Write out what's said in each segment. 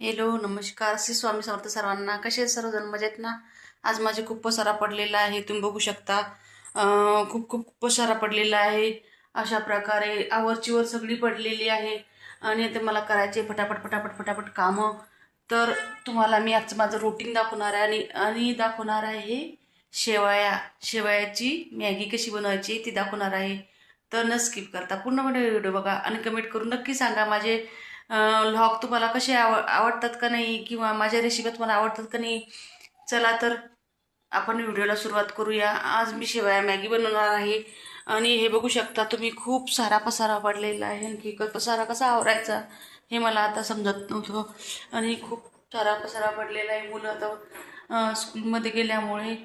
Hello नमस्कार. श्री स्वामी समर्थ सर्वांना. कसे आहेत सर्वजण? मजेत ना? आज माझे खूप पसारा पडलेला आहे. तुम्ही बघू शकता. खूप खूप पसारा पडलेला आहे. अशा प्रकारे आवरचीवर सगळी पडलेली आहे. आणि ते मला करायचे फटाफट फटाफट फटाफट कामं. तर तुम्हाला मी आजचं माझं रुटीन दाखवणार आहे. आणि आणि दाखवणार आहे शेवया शेवयाची मॅगी कशी बनवायची ती दाखवणार आहे. तर न स्किप करता पूर्णपणे व्हिडिओ बघा. आणि कमेंट करून नक्की सांगा माझे व्लॉग तुम्हाला कसे आव आवडतात का नाही किंवा माझ्या रेसिपी तुम्हाला आवडतात का नाही? चला तर आपण व्हिडिओला सुरुवात करूया. आज मी शेवया मॅगी बनवणार आहे. आणि हे बघू शकता तुम्ही खूप सारा पसारा पडलेला आहे. आणखी क- पसारा कसा आवरायचा हे मला आता समजत नव्हतं. आणि खूप सारा पसारा पडलेला आहे. मुलं आता स्कूलमध्ये गेल्यामुळे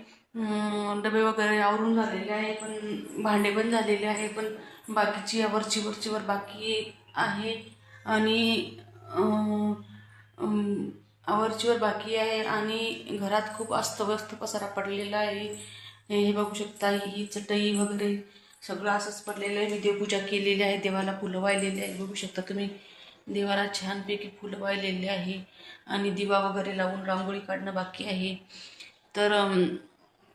डबे वगैरे आवरून झालेले आहे. पण भांडे पण झालेले आहे. पण बाकीची वरची वरचीवर बाकी आहे. आणि आवर्चीवर बाकी आहे आणि घरात खूप अस्तव्यस्त पसारा पडलेला आहे. हे बघू शकता ही चटई वगैरे सगळं असंच पडलेलं आहे. मी देवपूजा केलेली आहे देवाला फुलं वाहिलेली आहे बघू शकता तुम्ही देवाला छानपैकी फुलं वाहिलेली आहे आणि दिवा वगैरे लावून रांगोळी काढणं बाकी आहे. तर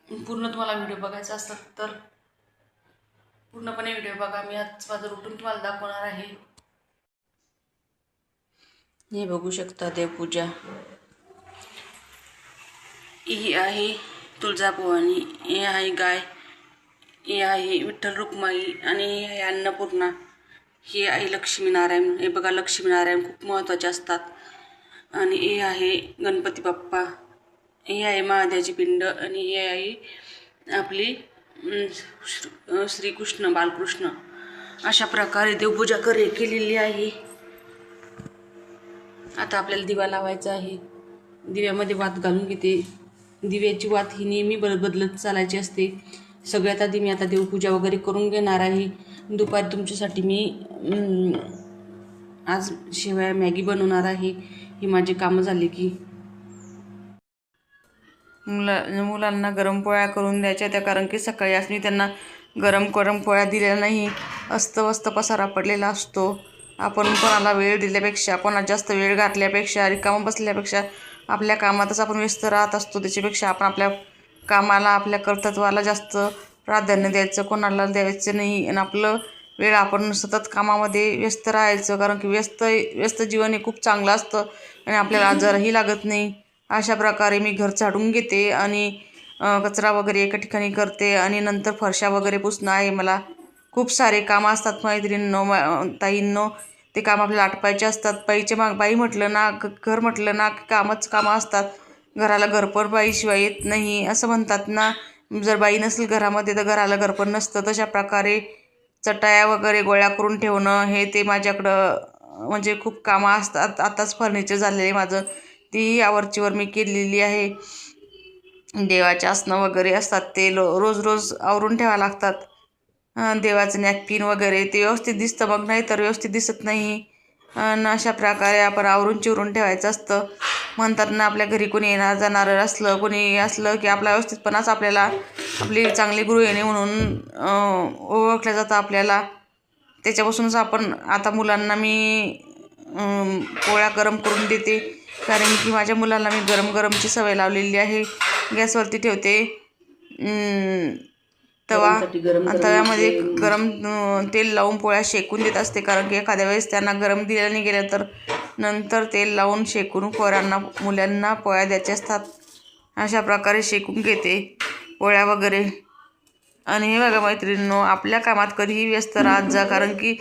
पूर्ण तुम्हाला व्हिडिओ बघायचा असेल तर पूर्णपणे व्हिडिओ बघा. मी आज माझं रुटीन तुम्हाला दाखवणार आहे. हे बघू शकता देवपूजा. ही आहे तुळजाभवानी हे आहे गाय. हे आहे विठ्ठल रुक्माई आणि हे आहे अन्नपूर्णा. हे आहे लक्ष्मीनारायण. हे बघा लक्ष्मीनारायण खूप महत्त्वाचे असतात. आणि हे आहे गणपती बाप्पा. हे आहे महादेवाची पिंड आणि हे आहे आपली श्री- श्रीकृष्ण बालकृष्ण. अशा प्रकारे देवपूजा करे केलेली आहे. आता आपल्याला दिवा लावायचा आहे. दिव्यामध्ये वात घालून घेते. दिव्याची वात ही नेहमी बदल बदलत चालायची असते. सगळ्यात आधी मी आता देवपूजा वगैरे करून घेणार आहे. दुपारी तुमच्यासाठी मी आज शेवया मॅगी बनवणार आहे. ही माझी कामं झाली की. मुला मुलांना गरम पोळ्या करून द्यायच्या त्या कारण की सकाळी आज मी त्यांना गरम गरम पोळ्या दिल्या नाही. अस्तवस्त पसारा पडलेला असतो. आपण कोणाला वेळ दिल्यापेक्षा कोणाला जास्त वेळ घातल्यापेक्षा रिकामं बसल्यापेक्षा आपल्या कामातच आपण व्यस्त राहत असतो. त्याच्यापेक्षा आपण आपल्या कामाला आपल्या कर्तृत्वाला जास्त प्राधान्य द्यायचं कोणाला द्यायचं नाही. आणि आपलं वेळ आपण सतत कामामध्ये व्यस्त राहायचं कारण की व्यस्त व्यस्त जीवन हे खूप चांगलं असतं. आणि आपल्याला आजारही लागत नाही. अशा प्रकारे मी घर झाडून घेते आणि कचरा वगैरे एका ठिकाणी करते आणि नंतर फरशा वगैरे पुसणं आहे मला. खूप सारे कामं असतात मैत्रिणींनो मा- ताईंनो. ते काम आपल्याला आटपायचे असतात. बाईचे माग बाई म्हटलं ना घर म्हटलं ना कामच कामं असतात. घराला घरपण बाईशिवाय येत नाही असं म्हणतात ना. जर बाई नसेल घरामध्ये तर घराला घरपण नसतं. तशा प्रकारे चटाया वगैरे गोळ्या करून ठेवणं हे ते माझ्याकडं म्हणजे खूप कामं असतात. आताच फर्निचर झालेलं आहे माझं. तीही आवरचीवर मी केलेली आहे. देवाचे आसनं वगैरे असतात ते लो रोज रोज आवरून ठेवा लागतात. देवाचं नॅपकिन वगैरे ते व्यवस्थित दिसतं. मग नाही तर व्यवस्थित दिसत नाही. आणि अशा प्रकारे आपण आवरून चिवरून ठेवायचं असतं. म्हणतात ना आपल्या घरी कोणी येणार जाणारं असलं कोणी असलं की आपला व्यवस्थितपणाच आपल्याला आपली चांगली गृहिणी म्हणून ओळखलं जातं आपल्याला. त्याच्यापासूनच आपण आता मुलांना मी पोळ्या गरम करून देते. कारण की माझ्या मुलांना मी गरम गरमची सवय लावलेली आहे. गॅसवरती ठेवते. तवा तव्यामध्ये गरम तेल लावून पोळ्या शेकून देत असते. कारण की एखाद्या वेळेस त्यांना गरम दिल्या नाही गेल्या तर नंतर तेल लावून शेकून पोरांना मुलांना पोळ्या द्यायच्या असतात. अशा प्रकारे शेकून घेते पोळ्या वगैरे. आणि हे बघा मैत्रिणींनो आपल्या कामात कधीही व्यस्त राहत जा. कारण की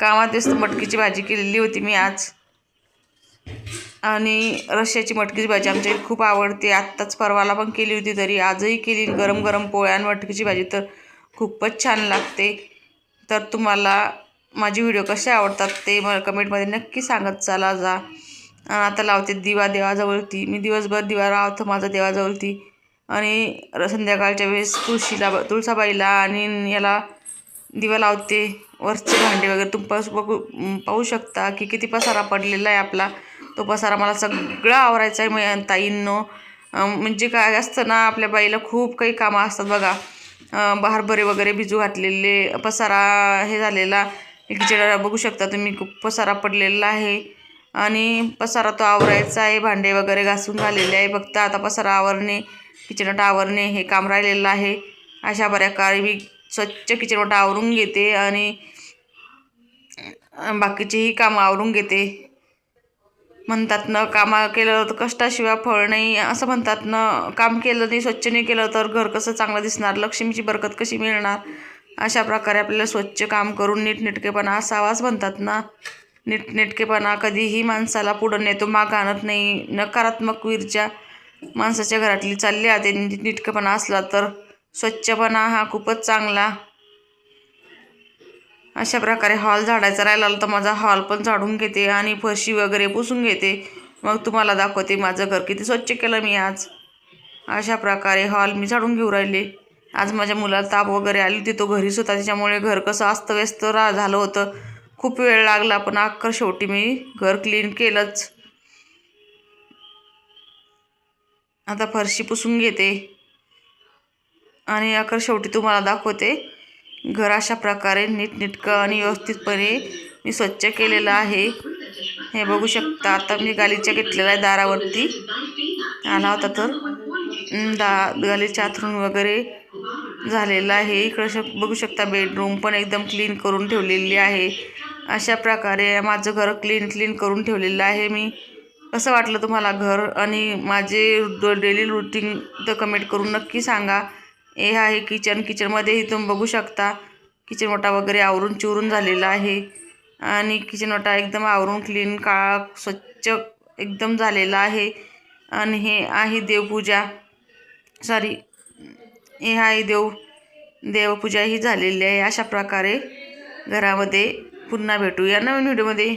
कामात व्यस्त मटकीची भाजी केलेली होती मी आज. आणि रश्श्याची मटकीची भाजी आमच्या खूप आवडते. आत्ताच परवाला पण केली होती तरी आजही केली. गरम गरम पोळ्या आणि मटकीची भाजी तर खूपच छान लागते. तर तुम्हाला माझे व्हिडिओ कसे आवडतात ते मला कमेंटमध्ये नक्की सांगत चाला जा. आता लावते दिवा देवाजवळती मी दिवसभर दिवा लावतो माझा देवाजवळती आणि संध्याकाळच्या वेळेस तुळशीला तुळसाबाईला आणि याला दिवा लावते. वरचे भांडे वगैरे तुम्ही पास बघू पाहू शकता की किती पसारा पडलेला आहे आपला. तो पसारा मला सगळं आवरायचा आहे मग ताईंनो. म्हणजे काय असतं ना आपल्या बाईला खूप काही कामं असतात बघा. बहारभरे वगैरे भिजू घातलेले पसारा हे झालेला. किचडा बघू शकता तुम्ही खूप पसारा पडलेला आहे. आणि पसारा तो आवरायचा आहे भांडे वगैरे घासून झालेले आहे. बघता आता पसारा आवरणे किचनट आवरणे हे काम राहिलेलं आहे. अशा प्रकारे मी स्वच्छ किचनवट आवरून घेते आणि बाकीचेही कामं आवरून घेते. म्हणतात ना कामा केलं तर कष्टाशिवाय फळ नाही असं म्हणतात ना काम केलं नाही स्वच्छ नाही केलं तर घर कसं चांगलं दिसणार लक्ष्मीची बरकत कशी मिळणार? अशा प्रकारे आपल्याला स्वच्छ काम करून नीटनेटकेपणा असावाच म्हणतात ना. नीटनेटकेपणा कधीही माणसाला पुढं नेतो माग आणत नाही. नकारात्मक ऊर्जा माणसाच्या घरातली चालली आहे नीटकेपणा असला तर स्वच्छपणा हा खूपच चांगला अशा प्रकारे हॉल झाडायचा राहिला तर माझा हॉल पण झाडून घेते आणि फरशी वगैरे पुसून घेते. मग तुम्हाला दाखवते माझं घर किती स्वच्छ केलं मी आज. अशा प्रकारे हॉल मी झाडून घेऊ राहिले. आज माझ्या मुलाला ताप वगैरे आली होती तो घरीच होता त्याच्यामुळे घर कसं अस्तव्यस्त रा झालं होतं. खूप वेळ लागला पण अख्खं शेवटी मी घर क्लीन केलंच. आता फरशी पुसून घेते. आणि अकर शेवटी तुम्हाला दाखवते. घर अशा प्रकारे नीटनेटकं आणि व्यवस्थितपणे मी स्वच्छ केलेलं आहे. हे बघू शकता आता मी गालीच्या घेतलेला आहे दारावरती. आला होता तर. दा गालीच्या आथरून वगैरे झालेलं आहे. इकडं शक बघू शकता बेडरूम पण एकदम क्लीन करून ठेवलेली आहे. अशा प्रकारे माझं घर क्लीन क्लीन करून ठेवलेलं आहे मी. कसं वाटलं तुम्हाला घर? आणि माझे डेली रुटीन तर कमेंट करून नक्की सांगा. हे आहे किचन. किचनमध्येही तुम्ही बघू शकता. किचन वटा वगैरे आवरून चुरून झालेला आहे. आणि किचन वटा एकदम आवरून क्लीन काळा स्वच्छ एकदम झालेला आहे. आणि हे आहे देवपूजा. सॉरी हे आहे देव देवपूजा ही झालेली आहे. अशा प्रकारे घरामध्ये पुन्हा भेटूया नवीन व्हिडिओमध्ये